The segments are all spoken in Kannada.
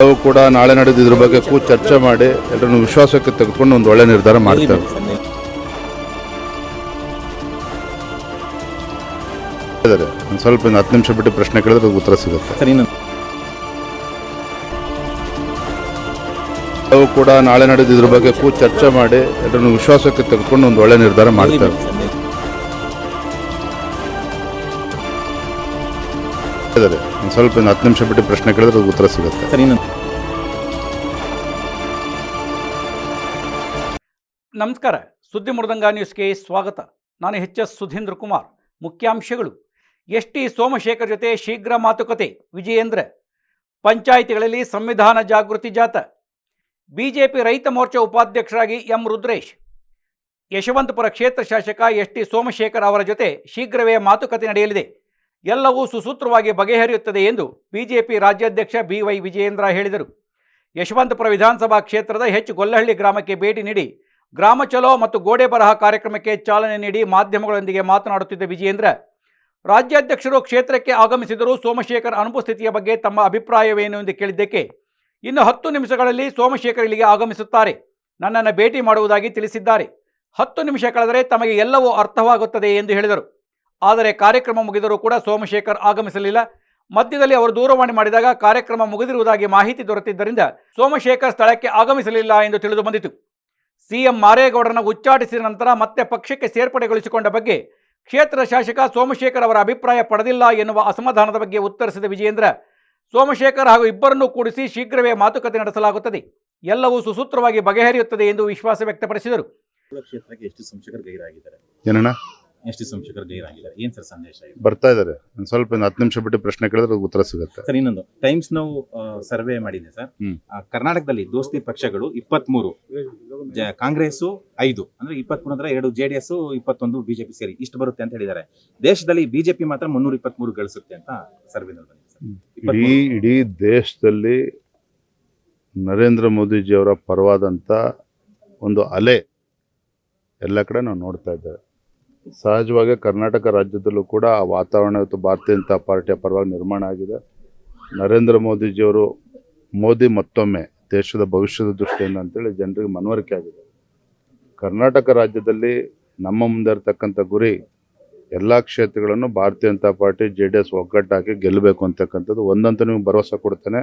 ನಾವು ಕೂಡ ನಾಳೆ ನಡೆದ ಇದ್ರ ಬಗ್ಗೆ ಕೂ ಚರ್ಚೆ ಮಾಡಿ ಎಲ್ಲರನ್ನು ವಿಶ್ವಾಸಕ್ಕೆ ತೆಗೆದುಕೊಂಡು ಒಂದು ಒಳ್ಳೆ ನಿರ್ಧಾರ ಮಾಡ್ತೇವೆ ಇದ್ದಾರೆ. ಒಂದ್ ಸ್ವಲ್ಪ ಒಂದು ಹತ್ತು ನಿಮಿಷ ಬಿಟ್ಟು ಪ್ರಶ್ನೆ ಕೇಳಿದ್ರೆ ಅದಕ್ಕೆ ಉತ್ತರ ಸಿಗುತ್ತೆ ನಾವು ಕೂಡ ನಾಳೆ ನಡೆದ ಇದ್ರ ಬಗ್ಗೆ ಕೂ ಚರ್ಚೆ ಮಾಡಿ ಎಲ್ಲರನ್ನು ವಿಶ್ವಾಸಕ್ಕೆ ತೆಗೆದುಕೊಂಡು ಒಂದು ಒಳ್ಳೆ ನಿರ್ಧಾರ ಮಾಡ್ತೇವೆ ಇದ್ದಾರೆ. ಒಂದ್ ಸ್ವಲ್ಪ ಒಂದು ಹತ್ತು ನಿಮಿಷ ಬಿಟ್ಟು ಪ್ರಶ್ನೆ ಕೇಳಿದ್ರೆ ಉತ್ತರ ಸಿಗುತ್ತೆ. ನಮಸ್ಕಾರ, ಸುದ್ದಿ ಮೃದಂಗ ನ್ಯೂಸ್ಗೆ ಸ್ವಾಗತ. ನಾನು ಎಚ್ ಎಸ್ ಸುಧೀಂದ್ರ ಕುಮಾರ್. ಮುಖ್ಯಾಂಶಗಳು. ಎಸ್ ಟಿ ಸೋಮಶೇಖರ್ ಜೊತೆ ಶೀಘ್ರ ಮಾತುಕತೆ. ವಿಜಯೇಂದ್ರ. ಪಂಚಾಯಿತಿಗಳಲ್ಲಿ ಸಂವಿಧಾನ ಜಾಗೃತಿ ಜಾಥಾ. ಬಿಜೆಪಿ ರೈತ ಮೋರ್ಚಾ ಉಪಾಧ್ಯಕ್ಷರಾಗಿ ಎಂ ರುದ್ರೇಶ್. ಯಶವಂತಪುರ ಕ್ಷೇತ್ರ ಶಾಸಕ ಎಸ್ ಟಿ ಸೋಮಶೇಖರ್ ಅವರ ಜೊತೆ ಶೀಘ್ರವೇ ಮಾತುಕತೆ ನಡೆಯಲಿದೆ. ಎಲ್ಲವೂ ಸುಸೂತ್ರವಾಗಿ ಬಗೆಹರಿಯುತ್ತದೆ ಎಂದು ಬಿಜೆಪಿ ರಾಜ್ಯಾಧ್ಯಕ್ಷ ಬಿ ವೈ ವಿಜಯೇಂದ್ರ ಹೇಳಿದರು. ಯಶವಂತಪುರ ವಿಧಾನಸಭಾ ಕ್ಷೇತ್ರದ ಹೆಚ್ ಗೊಲ್ಲಹಳ್ಳಿ ಗ್ರಾಮಕ್ಕೆ ಭೇಟಿ ನೀಡಿ ಗ್ರಾಮ ಚಲೋ ಮತ್ತು ಗೋಡೆ ಬರಹ ಕಾರ್ಯಕ್ರಮಕ್ಕೆ ಚಾಲನೆ ನೀಡಿ ಮಾಧ್ಯಮಗಳೊಂದಿಗೆ ಮಾತನಾಡುತ್ತಿದ್ದ ವಿಜಯೇಂದ್ರ, ರಾಜ್ಯಾಧ್ಯಕ್ಷರು ಕ್ಷೇತ್ರಕ್ಕೆ ಆಗಮಿಸಿದರೂ ಸೋಮಶೇಖರ್ ಅನುಪಸ್ಥಿತಿಯ ಬಗ್ಗೆ ತಮ್ಮ ಅಭಿಪ್ರಾಯವೇನು ಎಂದು ಕೇಳಿದ್ದಕ್ಕೆ ಇನ್ನು ಹತ್ತು ನಿಮಿಷಗಳಲ್ಲಿ ಸೋಮಶೇಖರ್ ಇಲ್ಲಿಗೆ ಆಗಮಿಸುತ್ತಾರೆ. ನನ್ನನ್ನು ಭೇಟಿ ಮಾಡುವುದಾಗಿ ತಿಳಿಸಿದ್ದಾರೆ. ಹತ್ತು ನಿಮಿಷ ಕಳೆದರೆ ತಮಗೆ ಎಲ್ಲವೂ ಅರ್ಥವಾಗುತ್ತದೆ ಎಂದು ಹೇಳಿದರು. ಆದರೆ ಕಾರ್ಯಕ್ರಮ ಮುಗಿದರೂ ಕೂಡ ಸೋಮಶೇಖರ್ ಆಗಮಿಸಲಿಲ್ಲ. ಮಧ್ಯದಲ್ಲಿ ಅವರು ದೂರವಾಣಿ ಮಾಡಿದಾಗ ಕಾರ್ಯಕ್ರಮ ಮುಗಿದಿರುವುದಾಗಿ ಮಾಹಿತಿ ದೊರೆತಿದ್ದರಿಂದ ಸೋಮಶೇಖರ್ ಸ್ಥಳಕ್ಕೆ ಆಗಮಿಸಲಿಲ್ಲ ಎಂದು ತಿಳಿದು ಬಂದಿತು. ಸಿಎಂ ಮಾರೇಗೌಡರನ್ನು ಉಚ್ಚಾಟಿಸಿದ ನಂತರ ಮತ್ತೆ ಪಕ್ಷಕ್ಕೆ ಸೇರ್ಪಡೆಗೊಳಿಸಿಕೊಂಡ ಬಗ್ಗೆ ಕ್ಷೇತ್ರ ಶಾಸಕ ಸೋಮಶೇಖರ್ ಅವರ ಅಭಿಪ್ರಾಯ ಪಡೆದಿಲ್ಲ ಎನ್ನುವ ಅಸಮಾಧಾನದ ಬಗ್ಗೆ ಉತ್ತರಿಸಿದ ವಿಜಯೇಂದ್ರ ಸೋಮಶೇಖರ್ ಹಾಗೂ ಇಬ್ಬರನ್ನೂ ಕೂಡಿಸಿ ಶೀಘ್ರವೇ ಮಾತುಕತೆ ನಡೆಸಲಾಗುತ್ತದೆ. ಎಲ್ಲವೂ ಸುಸೂತ್ರವಾಗಿ ಬಗೆಹರಿಯುತ್ತದೆ ಎಂದು ವಿಶ್ವಾಸ ವ್ಯಕ್ತಪಡಿಸಿದರು. ಕ್ಷೇತ್ರಕ್ಕೆ ಎಷ್ಟು ಸಂಶಕರು ಗೈರಾಗಿದ್ದಾರೆ ಏನ್ ಸರ್ ಸಂದೇಶ ಇದೆ? ಬರ್ತಾ ಇದಾರೆ ಒಂದ್ ಸ್ವಲ್ಪ ಒಂದು ಹತ್ತು ನಿಮಿಷ ಬಿಟ್ಟು ಪ್ರಶ್ನೆ ಕೇಳಿದ್ರೆ ಅದಕ್ಕೆ ಉತ್ತರ ಸಿಗುತ್ತೆ. ಸರ್ ಇನ್ನೊಂದು. ಟೈಮ್ಸ್ ನಾವು ಸರ್ವೆ ಮಾಡಿದೆ ಸರ್. ಹ್ಮ್. ಆ, ಕರ್ನಾಟಕದಲ್ಲಿ ದೋಸ್ತಿ ಪಕ್ಷಗಳು ಇಪ್ಪತ್ಮೂರು ಜ- ಕಾಂಗ್ರೆಸ್ ಐದು. ಅಂದ್ರೆ ಇಪ್ಪತ್ಮೂರು ಅಂದ್ರೆ ಎರಡು ಜೆಡಿಎಸ್ ಇಪ್ಪತ್ತೊಂದು ಬಿಜೆಪಿ ಸೇರಿ. ಇಷ್ಟು ಬರುತ್ತೆ ಅಂತ ಹೇಳಿದ್ದಾರೆ. ದೇಶದಲ್ಲಿ ಬಿಜೆಪಿ ಮಾತ್ರ ಮುನ್ನೂರ ಇಪ್ಪತ್ಮೂರು ಗಳಿಸುತ್ತೆ ಅಂತ ಸರ್ವೆ ಬಂದಿದೆ ಸರ್. ಇಡೀ 23. ಇಡೀ ದೇಶದಲ್ಲಿ ನರೇಂದ್ರ ಮೋದಿಜಿಯವರ ಪರವಾದಂಥ ಒಂದು ಅಲೆ ಎಲ್ಲ ಕಡೆ ನಾವು ನೋಡ್ತಾ ಇದ್ದೇವೆ. ಸಹಜವಾಗಿ ಕರ್ನಾಟಕ ರಾಜ್ಯದಲ್ಲೂ ಕೂಡ ಆ ವಾತಾವರಣ ಇವತ್ತು ಭಾರತೀಯ ಜನತಾ ಪಾರ್ಟಿಯ ಪರವಾಗಿ ನಿರ್ಮಾಣ ಆಗಿದೆ. ನರೇಂದ್ರ ಮೋದಿಜಿಯವರು, ಮೋದಿ ಮತ್ತೊಮ್ಮೆ ದೇಶದ ಭವಿಷ್ಯದ ದೃಷ್ಟಿಯಿಂದ ಅಂತೇಳಿ ಜನರಿಗೆ ಮನವರಿಕೆ ಆಗಿದೆ. ಕರ್ನಾಟಕ ರಾಜ್ಯದಲ್ಲಿ ನಮ್ಮ ಮುಂದೆ ಇರತಕ್ಕಂಥ ಗುರಿ, ಎಲ್ಲ ಕ್ಷೇತ್ರಗಳನ್ನು Bharatiya Janata party, J D S ಒಗ್ಗಟ್ಟಾಕಿ ಗೆಲ್ಲಬೇಕು ಅಂತಕ್ಕಂಥದ್ದು ಒಂದಂತ ನಿಮಗೆ ಭರವಸೆ ಕೊಡ್ತೇನೆ.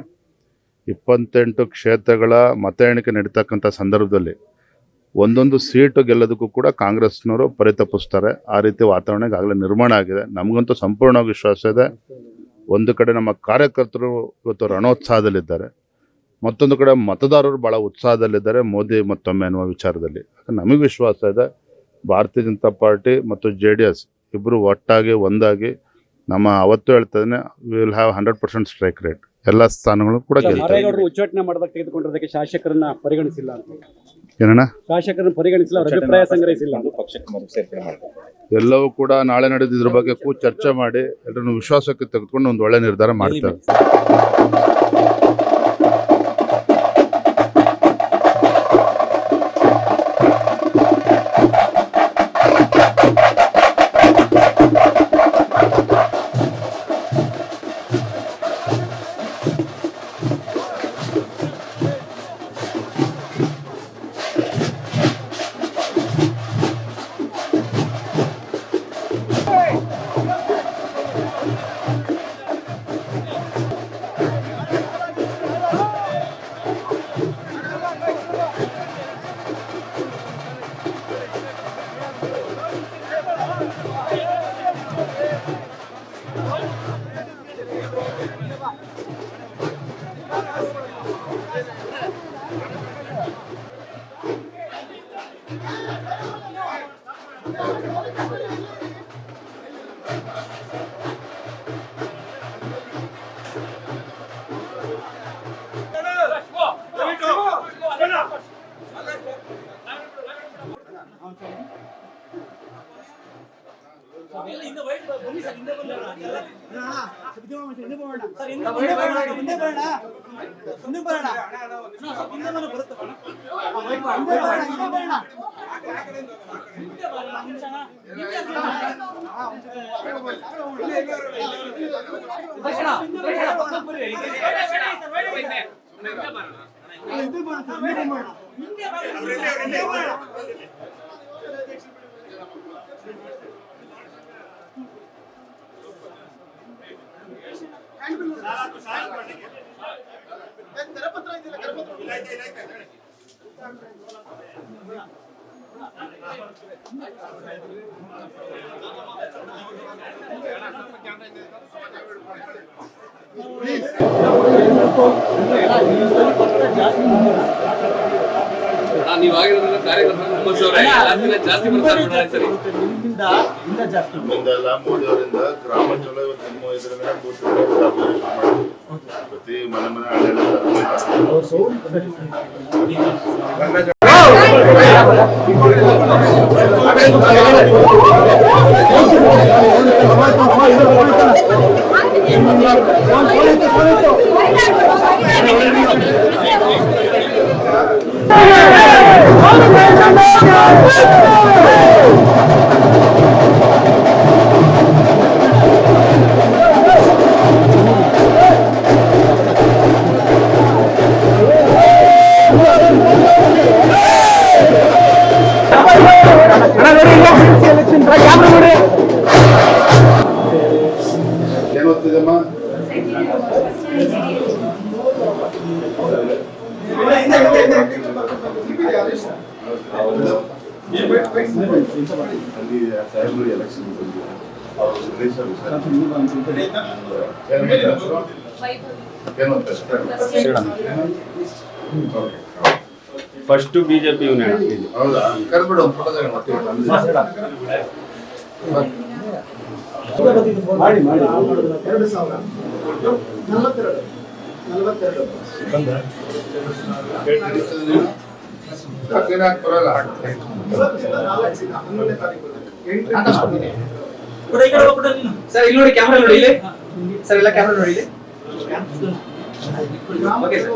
ಇಪ್ಪತ್ತೆಂಟು ಕ್ಷೇತ್ರಗಳ ಮತ ಎಣಿಕೆ ನಡೀತಕ್ಕಂಥ ಸಂದರ್ಭದಲ್ಲಿ ಒಂದೊಂದು ಸೀಟು ಗೆಲ್ಲೋದಕ್ಕೂ ಕೂಡ ಕಾಂಗ್ರೆಸ್ನವರು ಪರಿತಪಿಸ್ತಾರೆ. ಆ ರೀತಿ ವಾತಾವರಣ ಈಗಾಗಲೇ ನಿರ್ಮಾಣ ಆಗಿದೆ. ನಮಗಂತೂ ಸಂಪೂರ್ಣ ವಿಶ್ವಾಸ ಇದೆ. ಒಂದು ಕಡೆ ನಮ್ಮ ಕಾರ್ಯಕರ್ತರು ಇವತ್ತು ರಣೋತ್ಸಾಹದಲ್ಲಿದ್ದಾರೆ. ಮತ್ತೊಂದು ಕಡೆ ಮತದಾರರು ಭಾಳ ಉತ್ಸಾಹದಲ್ಲಿದ್ದಾರೆ. ಮೋದಿ ಮತ್ತೊಮ್ಮೆ ಅನ್ನುವ ವಿಚಾರದಲ್ಲಿ. ನಮಗೆ ವಿಶ್ವಾಸ ಇದೆ. ಭಾರತೀಯ ಜನತಾ ಪಾರ್ಟಿ ಮತ್ತು ಜೆ ಡಿ ಎಸ್ ಇಬ್ಬರು ಒಟ್ಟಾಗಿ ಒಂದಾಗಿ ನಮ್ಮ ಅವತ್ತು ಹೇಳ್ತಾ ಇದ್ದೇನೆ will have hundred percent strike rate ಎಲ್ಲ ಸ್ಥಾನಗಳು ಕೂಡ ಗೆಲ್ತಾರೆ ಉಚ್ಚಾಟನೆ ಮಾಡೋದಕ್ಕೆ ತೆಗೆದುಕೊಂಡಿರೋದಕ್ಕೆ ಶಾಸಕರನ್ನ ಪರಿಗಣಿಸಿಲ್ಲ ಅಂತ. ಏನಣ್ಣ? ಶಾಸಕರನ್ನು ಪರಿಗಣಿಸಿಲ್ಲ ಅವ್ರ ಅಭಿಪ್ರಾಯ ಸಂಗ್ರಹಿಸಿಲ್ಲ. ಪಕ್ಷಕ್ಕೆ ಮರು ಸೇರ್ಪಡೆ ಮಾಡ್ತಾರೆ. ಎಲ್ಲವೂ ಕೂಡ ನಾಳೆ ನಡೆದಿದ್ರ ಇದ್ರ ಬಗ್ಗೆ ಕೂತು ಚರ್ಚೆ ಮಾಡಿ ಎಲ್ಲರನ್ನು ವಿಶ್ವಾಸಕ್ಕೆ ತೆಗೆದುಕೊಂಡು ಒಂದು ಒಳ್ಳೆ ನಿರ್ಧಾರ ಮಾಡ್ತಾರೆ. Thank you. ಹಿಂದೆ ಬರೋಣ. ಹಿಂದೆ ಬರೋಣ. ಹುಮ್ಮಸ್ಸವ್ರೆ. ಎಲ್ಲಕ್ಕಿಂತ ಜಾಸ್ತಿ ಬರ್ತಾರೆ ನೋಡೋಣ ಈ ಸರಿ. ನಮ್ಮಿಂದಲ್ಲ ಮೋದಿ ಅವರಿಂದ ಗ್ರಾಮ ಚಲೋ ಇವತ್ತು ನಿಮ್ಮ ಇದ್ರ ಮೇಲೆ ಕೂತ್ಕೊಂಡು ಪ್ರತಿ ಮನೆ ಮನೆ ಹಳ್ಳಿ ಫಸ್ಟ್ ಬಿಜೆಪಿ ಯೂನಿಯನ್ ಹೌದಾ? ಕರ್ಬಿಡು ಮಾಡಿ ಮಾಡಿ. ಬರಲ್ಲ ಸರ್ ಇಲ್ಲಿ ನೋಡಿ ಕ್ಯಾಮ್ರಾ ನೋಡಿ ಇಲ್ಲಿ. ಸರ್ ಎಲ್ಲ ಕ್ಯಾಮ್ರಾ ನೋಡಿ ಇಲ್ಲಿ ಓಕೆ ಸರ್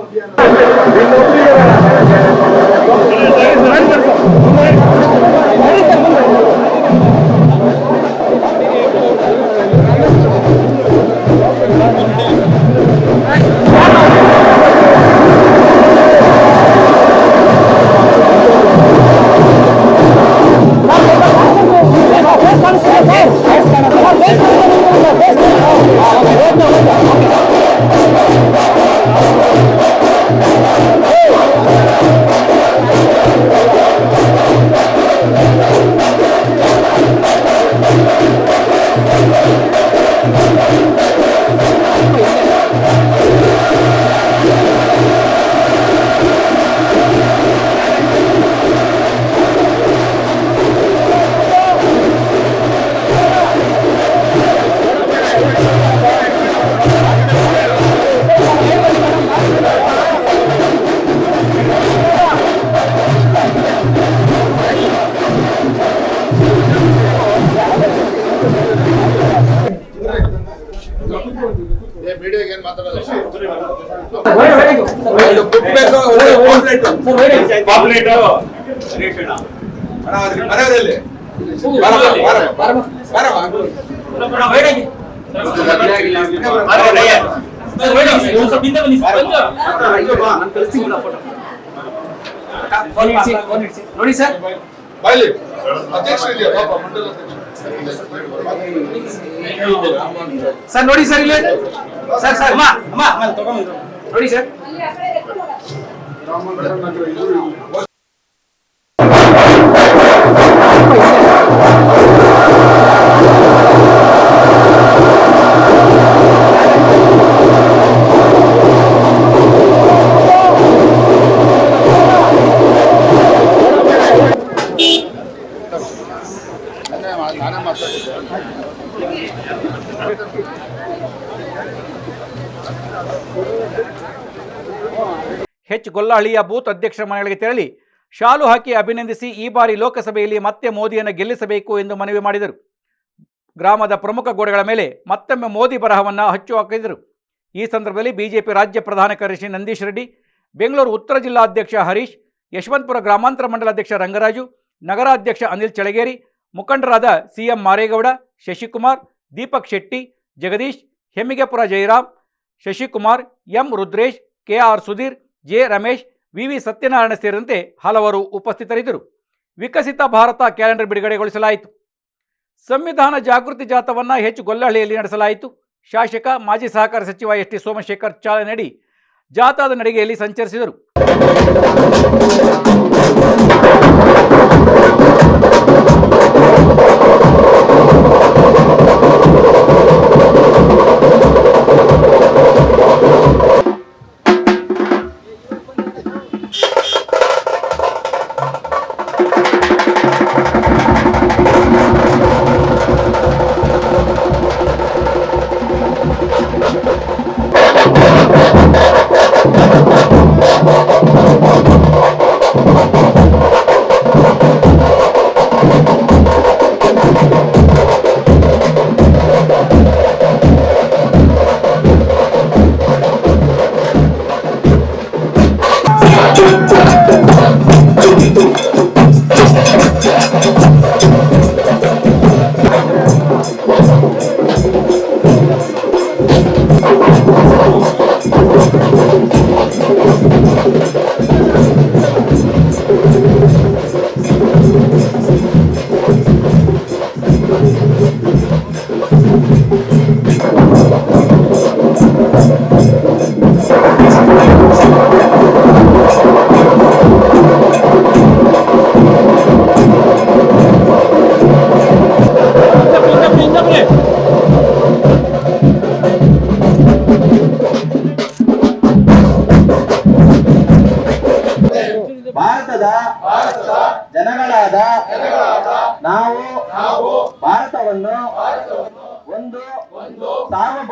ನೋಡಿ ಸರ್. ಸರ್ ನೋಡಿ ಸರ್ ಇಲ್ಲಿ. ಸರ್ ಸರ್ ಅಮ್ಮ ಅಮ್ಮ. ನೋಡಿ ಸರ್. ನಾನೇ ಗೊಲ್ಲಹಳ್ಳಿಯ ಬೂತ್ ಅಧ್ಯಕ್ಷರ ಮನೆಗಳಿಗೆ ತೆರಳಿ ಶಾಲು ಹಾಕಿ ಅಭಿನಂದಿಸಿ ಈ ಬಾರಿ ಲೋಕಸಭೆಯಲ್ಲಿ ಮತ್ತೆ ಮೋದಿಯನ್ನು ಗೆಲ್ಲಿಸಬೇಕು ಎಂದು ಮನವಿ ಮಾಡಿದರು. ಗ್ರಾಮದ ಪ್ರಮುಖ ಗೋಡೆಗಳ ಮೇಲೆ ಮತ್ತೊಮ್ಮೆ ಮೋದಿ ಬರಹವನ್ನು ಹಚ್ಚು ಹಾಕಿದರು. ಈ ಸಂದರ್ಭದಲ್ಲಿ ಬಿಜೆಪಿ ರಾಜ್ಯ ಪ್ರಧಾನ ಕಾರ್ಯದರ್ಶಿ ನಂದೀಶ್ ರೆಡ್ಡಿ, ಬೆಂಗಳೂರು ಉತ್ತರ ಜಿಲ್ಲಾಧ್ಯಕ್ಷ ಹರೀಶ್, ಯಶವಂತಪುರ ಗ್ರಾಮಾಂತರ ಮಂಡಲಾಧ್ಯಕ್ಷ ರಂಗರಾಜು, ನಗರಾಧ್ಯಕ್ಷ ಅನಿಲ್ ಚಳಗೇರಿ, ಮುಖಂಡರಾದ CM Maregowda, Shashikumar, Deepak Shetty, Jagadish, Hemmigepura Jayaram, Shashikumar, M Rudresh KR Sudhir J. Ramesh, V. V. Satyanarayana ಸೇರಿದಂತೆ ಹಲವರು ಉಪಸ್ಥಿತರಿದ್ದರು. ವಿಕಸಿತ ಭಾರತ ಕ್ಯಾಲೆಂಡರ್ ಬಿಡುಗಡೆಗೊಳಿಸಲಾಯಿತು. ಸಂವಿಧಾನ ಜಾಗೃತಿ ಜಾಥವನ್ನು ಹೆಚ್ಚು ಗೊಲ್ಲಹಳ್ಳಿಯಲ್ಲಿ ನಡೆಸಲಾಯಿತು. ಶಾಸಕ, ಮಾಜಿ ಸಹಕಾರ ಸಚಿವ ಎಸ್. ಟಿ. ಸೋಮಶೇಖರ್ ಚಾಲನೆ ನೀಡಿ ಜಾಥಾದ ನಡಿಗೆಯಲ್ಲಿ ಸಂಚರಿಸಿದರು.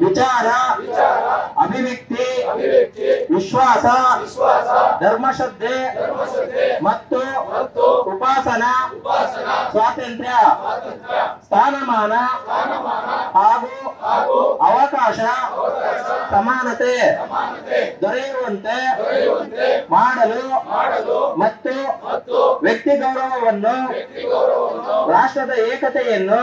ವಿಚಾರ ಅಭಿವ್ಯಕ್ತಿ ವಿಶ್ವಾಸ ಧರ್ಮಶ್ರದ್ಧೆ ಮತ್ತು ಉಪಾಸನಾ ಸ್ವಾತಂತ್ರ್ಯ ಸ್ಥಾನಮಾನ ಹಾಗೂ ಅವಕಾಶ ಸಮಾನತೆ ದೊರೆಯುವಂತೆ ಮಾಡಲು ಮತ್ತು ವ್ಯಕ್ತಿ ಗೌರವವನ್ನು ರಾಷ್ಟ್ರದ ಏಕತೆಯನ್ನು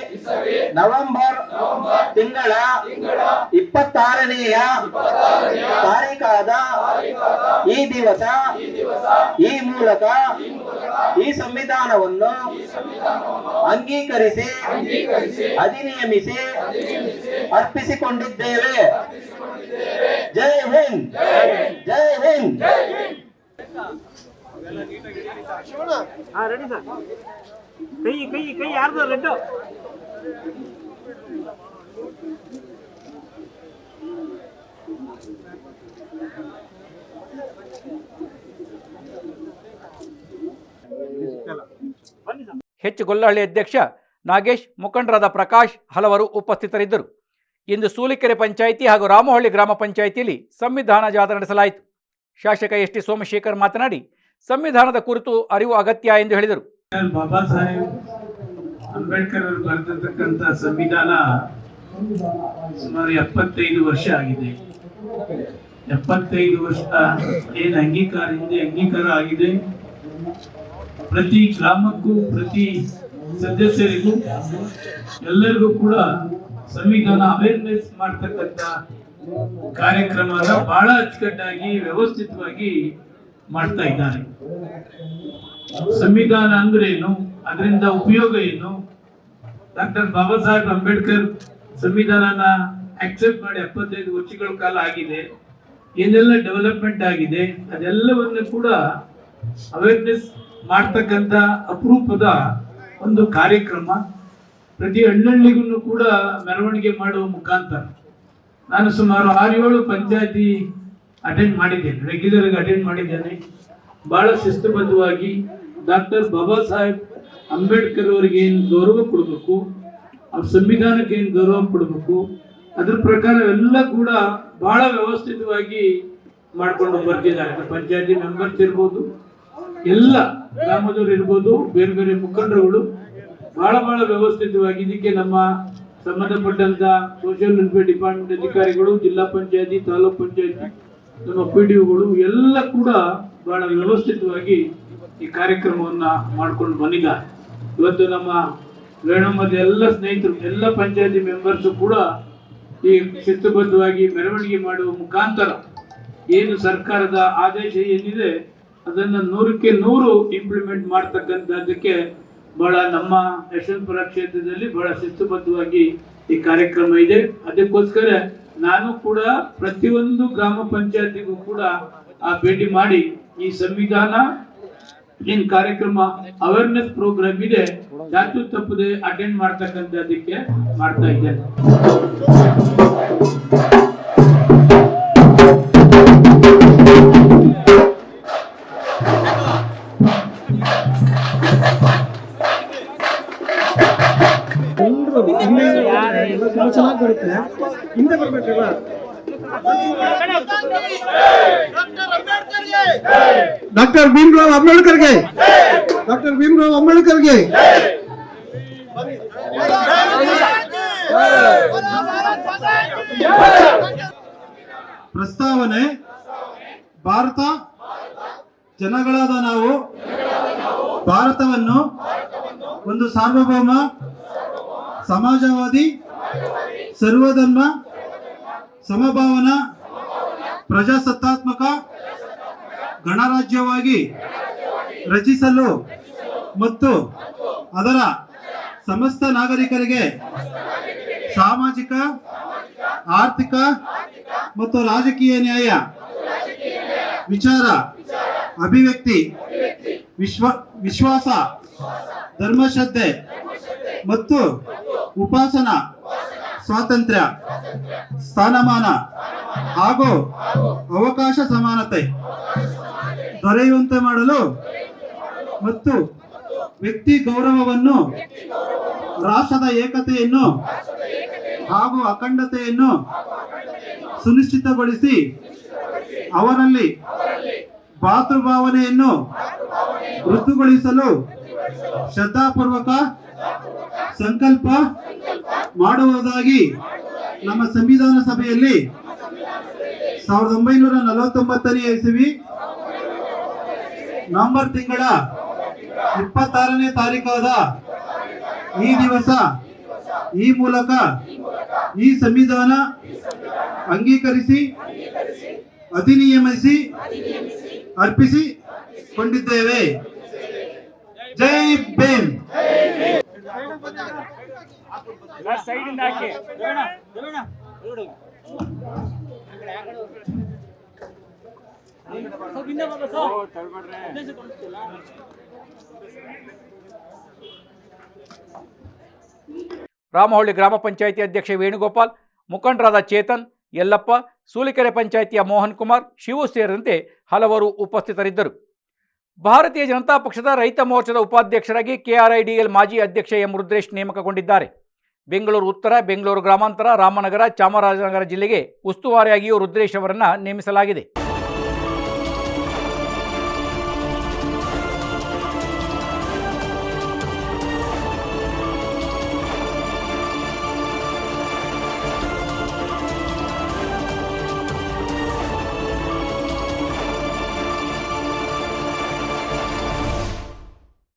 ನವೆಂಬರ್ ತಿಂಗಳ ಇಪ್ಪತ್ತಾರನೆಯ ತಾರೀಕಾದ ಈ ದಿವಸ ಈ ಮೂಲಕ ಈ ಸಂವಿಧಾನವನ್ನು ಅಂಗೀಕರಿಸಿ ಅಧಿನಿಯಮಿಸಿ ಅರ್ಪಿಸಿಕೊಂಡಿದ್ದೇವೆ. ಜೈ ಹಿಂದ್. ಜೈ ಹಿಂದ್. ಕೈ ಕೈ ಕೈ ಯಾರ್ದು ರೆಡ್ಡು? ಹೆಚ್ಚು ಗೊಲ್ಲಹಳ್ಳಿ ಅಧ್ಯಕ್ಷ ನಾಗೇಶ್, ಮುಖಂಡರಾದ ಪ್ರಕಾಶ್ ಹಲವರು ಉಪಸ್ಥಿತರಿದ್ದರು. ಇಂದು ಸೂಲಿಕೆರೆ ಪಂಚಾಯಿತಿ ಹಾಗೂ ರಾಮಹಳ್ಳಿ ಗ್ರಾಮ ಪಂಚಾಯಿತಿಯಲ್ಲಿ ಸಂವಿಧಾನ ಜಾಥಾ ನಡೆಸಲಾಯಿತು. ಶಾಸಕ ಎಸ್ ಟಿ ಸೋಮಶೇಖರ್ ಮಾತನಾಡಿ, ಸಂವಿಧಾನದ ಕುರಿತು ಅರಿವು ಅಗತ್ಯ ಎಂದು ಹೇಳಿದರು. ಸಾಹೇಬ್ ಅಂಬೇಡ್ಕರ್ ಅವರು ಬರೆದಿರ್ತಕ್ಕಂಥ ಸಂವಿಧಾನ ಸುಮಾರು ಎಪ್ಪತ್ತೈದು ವರ್ಷ ಆಗಿದೆ. ಎಪ್ಪತ್ತೈದು ವರ್ಷ ಏನು ಅಂಗೀಕಾರ, ಹಿಂದೆ ಅಂಗೀಕಾರ ಆಗಿದೆ. ಪ್ರತಿ ಗ್ರಾಮಕ್ಕೂ, ಪ್ರತಿ ಸದಸ್ಯರಿಗೂ, ಎಲ್ಲರಿಗೂ ಕೂಡ ಸಂವಿಧಾನ ಅವೇರ್ನೆಸ್ ಮಾಡ್ತಕ್ಕಂಥ ಕಾರ್ಯಕ್ರಮನ ಬಹಳ ಅಚ್ಚುಕಟ್ಟಾಗಿ, ವ್ಯವಸ್ಥಿತವಾಗಿ ಮಾಡ್ತಾ ಇದ್ದಾರೆ. ಸಂವಿಧಾನ ಅಂದ್ರೆ ಏನು ಅದರಿಂದ ಉಪಯೋಗ ಏನು? ಡಾಕ್ಟರ್ ಬಾಬಾ ಸಾಹೇಬ್ ಅಂಬೇಡ್ಕರ್ ಸಂವಿಧಾನನ ಆಕ್ಸೆಪ್ಟ್ ಮಾಡಿ ಎಪ್ಪತ್ತೈದು ವರ್ಷಗಳ ಕಾಲ ಆಗಿದೆ. ಏನೆಲ್ಲ ಡೆವಲಪ್ಮೆಂಟ್ ಆಗಿದೆ, ಅದೆಲ್ಲವನ್ನು ಕೂಡ ಅವೇರ್ನೆಸ್ ಮಾಡ್ತಕ್ಕಂಥ ಅಪರೂಪದ ಒಂದು ಕಾರ್ಯಕ್ರಮ. ಪ್ರತಿ ಹಳ್ಳಿಗೂ ಕೂಡ ಮೆರವಣಿಗೆ ಮಾಡುವ ಮುಖಾಂತರ. ನಾನು ಸುಮಾರು ಆರು ಏಳು ಪಂಚಾಯತಿ ಅಟೆಂಡ್ ಮಾಡಿದ್ದೇನೆ ರೆಗ್ಯುಲರ್ ಆಗಿ ಅಟೆಂಡ್ ಮಾಡಿದ್ದೇನೆ. ಬಹಳ ಶಿಸ್ತುಬದ್ಧವಾಗಿ ಡಾಕ್ಟರ್ ಬಾಬಾ ಸಾಹೇಬ್ ಅಂಬೇಡ್ಕರ್ ಅವರಿಗೆ ಏನು ಗೌರವ ಕೊಡಬೇಕು, ಅವ್ರ ಸಂವಿಧಾನಕ್ಕೆ ಏನು ಗೌರವ ಕೊಡಬೇಕು, ಅದ್ರ ಪ್ರಕಾರ ಎಲ್ಲ ಕೂಡ ಬಹಳ ವ್ಯವಸ್ಥಿತವಾಗಿ ಮಾಡ್ಕೊಂಡು ಬರ್ತಿದ್ದಾರೆ. ಪಂಚಾಯತಿ ಮೆಂಬರ್ಸ್ ಇರ್ಬೋದು, ಎಲ್ಲ ಗ್ರಾಮದವ್ರು ಇರ್ಬೋದು, ಬೇರೆ ಬೇರೆ ಮುಖಂಡರುಗಳು ಬಹಳ ಬಹಳ ವ್ಯವಸ್ಥಿತವಾಗಿ ಇದಕ್ಕೆ ನಮ್ಮ ಸಂಬಂಧಪಟ್ಟಂತ ಸೋಷಿಯಲ್ ವೆಲ್ಫೇರ್ ಡಿಪಾರ್ಟ್ಮೆಂಟ್ ಅಧಿಕಾರಿಗಳು, ಜಿಲ್ಲಾ ಪಂಚಾಯತಿ, ತಾಲೂಕ್ ಪಂಚಾಯತಿ, ನಮ್ಮ ಪಿ ಡಿ ಎಲ್ಲ ಕೂಡ ಬಹಳ ವ್ಯವಸ್ಥಿತವಾಗಿ ಈ ಕಾರ್ಯಕ್ರಮವನ್ನ ಮಾಡ್ಕೊಂಡು ಬಂದಿದ್ದಾರೆ. ಇವತ್ತು ನಮ್ಮ ವೇಣುಮದ ಎಲ್ಲ ಸ್ನೇಹಿತರು, ಎಲ್ಲ ಪಂಚಾಯತಿ ಮೆಂಬರ್ಸ್ ಕೂಡ ಈ ಶಿಸ್ತುಬದ್ಧವಾಗಿ ಮೆರವಣಿಗೆ ಮಾಡುವ ಮುಖಾಂತರ ಏನು ಸರ್ಕಾರದ ಆದೇಶ ಏನಿದೆ, ಅದನ್ನು ನೂರಕ್ಕೆ ನೂರು ಇಂಪ್ಲಿಮೆಂಟ್ ಮಾಡ್ತಕ್ಕಂಥದ್ದಕ್ಕೆ ಬಹಳ ನಮ್ಮ ಯಶವಂತಪುರ ಕ್ಷೇತ್ರದಲ್ಲಿ ಬಹಳ ಶಿಸ್ತುಬದ್ಧವಾಗಿ ಈ ಕಾರ್ಯಕ್ರಮ ಇದೆ. ಅದಕ್ಕೋಸ್ಕರ ನಾನು ಕೂಡ ಪ್ರತಿಯೊಂದು ಗ್ರಾಮ ಪಂಚಾಯತಿಗೂ ಕೂಡ ಆ ಭೇಟಿ ಮಾಡಿ ಈ ಸಂವಿಧಾನ ಏನ್ ಕಾರ್ಯಕ್ರಮ ಅವೇರ್ನೆಸ್ ಪ್ರೋಗ್ರಾಮ್ ಇದೆ, ಜಾತಿ ತಪ್ಪದೆ ಅಟೆಂಡ್ ಮಾಡ್ತಕ್ಕಂಥ ಅದಕ್ಕೆ ಮಾಡ್ತಾ ಇದ್ದೇನೆ. ತುಂಬಾ ಚೆನ್ನಾಗಿ ಬರುತ್ತೆ. ಹಿಂದೆ ಬರ್ಬೇಕಲ್ಲ ಡಾಕ್ಟರ್ ಭೀಮ್ರಾವ್ ಅಂಬೇಡ್ಕರ್ಗೆ. ಡಾಕ್ಟರ್ ಭೀಮರಾವ್ ಅಂಬೇಡ್ಕರ್ಗೆ. ಪ್ರಸ್ತಾವನೆ, ಭಾರತ, ಜನಗಳಾದ ನಾವು, ಭಾರತವನ್ನು ಒಂದು ಸಾರ್ವಭೌಮ, ಸಮಾಜವಾದಿ, ಸರ್ವಧರ್ಮ ಸಮಭಾವನ, ಪ್ರಜಾಸತ್ತಾತ್ಮಕ, ಗಣರಾಜ್ಯವಾಗಿ ರಚಿಸಲು ಮತ್ತು ಅದರ ಸಮಸ್ತ ನಾಗರಿಕರಿಗೆ ಸಾಮಾಜಿಕ, ಆರ್ಥಿಕ ಮತ್ತು ರಾಜಕೀಯ ನ್ಯಾಯ ವಿಚಾರ, ಅಭಿವ್ಯಕ್ತಿ, ವಿಶ್ವ, ವಿಶ್ವಾಸ, ಧರ್ಮಶ್ರದ್ಧೆ ಮತ್ತು ಉಪಾಸನಾ ಸ್ವಾತಂತ್ರ್ಯ, ಸ್ಥಾನಮಾನ ಹಾಗೂ ಅವಕಾಶ ಸಮಾನತೆ ದೊರೆಯುವಂತೆ ಮಾಡಲು ಮತ್ತು ವ್ಯಕ್ತಿ ಗೌರವವನ್ನು, ರಾಷ್ಟ್ರದ ಏಕತೆಯನ್ನು ಹಾಗೂ ಅಖಂಡತೆಯನ್ನು ಸುನಿಶ್ಚಿತಗೊಳಿಸಿ ಅವರಲ್ಲಿ ಭಾತೃಭಾವನೆಯನ್ನು ವೃದ್ಧಿಗೊಳಿಸಲು ಶ್ರದ್ಧಾಪೂರ್ವಕ ಸಂಕಲ್ಪ ಮಾಡುವುದಾಗಿ ನಮ್ಮ ಸಂವಿಧಾನ ಸಭೆಯಲ್ಲಿ ಸಾವಿರದ ಒಂಬೈನೂರ ನಲವತ್ತೊಂಬತ್ತನೇ ಇಸವಿ ನವೆಂಬರ್ ತಿಂಗಳ ಇಪ್ಪತ್ತಾರನೇ ತಾರೀಕಾದ ಈ ದಿವಸ ಈ ಮೂಲಕ ಈ ಸಂವಿಧಾನ ಅಂಗೀಕರಿಸಿ, ಅಧಿನಿಯಮಿಸಿ, ಅರ್ಪಿಸಿ ಕೊಂಡಿದ್ದೇವೆ. ಜೈ ಭೀಮ್ ರಾಮಹಳ್ಳಿ ಗ್ರಾಮ ಪಂಚಾಯಿತಿ ಅಧ್ಯಕ್ಷ ವೇಣುಗೋಪಾಲ್, ಮುಖಂಡರಾದ ಚೇತನ್, ಯಲ್ಲಪ್ಪ, ಸೂಲಿಕೆರೆ ಪಂಚಾಯಿತಿಯ ಮೋಹನ್ ಕುಮಾರ್, ಶಿವು ಸೇರಿದಂತೆ ಹಲವರು ಉಪಸ್ಥಿತರಿದ್ದರು. ಭಾರತೀಯ ಜನತಾ ಪಕ್ಷದ ರೈತ ಮೋರ್ಚಾದ ಉಪಾಧ್ಯಕ್ಷರಾಗಿ ಕೆಆರ್ಐಡಿಎಲ್ ಮಾಜಿ ಅಧ್ಯಕ್ಷ ಎಂ ರುದ್ರೇಶ್ ನೇಮಕಗೊಂಡಿದ್ದಾರೆ. ಬೆಂಗಳೂರು ಉತ್ತರ ಬೆಂಗಳೂರು ಗ್ರಾಮಾಂತರ ರಾಮನಗರ ಚಾಮರಾಜನಗರ ಜಿಲ್ಲೆಗೆ ಉಸ್ತುವಾರಿಯಾಗಿಯೂ ರುದ್ರೇಶ್ ಅವರನ್ನು ನೇಮಿಸಲಾಗಿದೆ.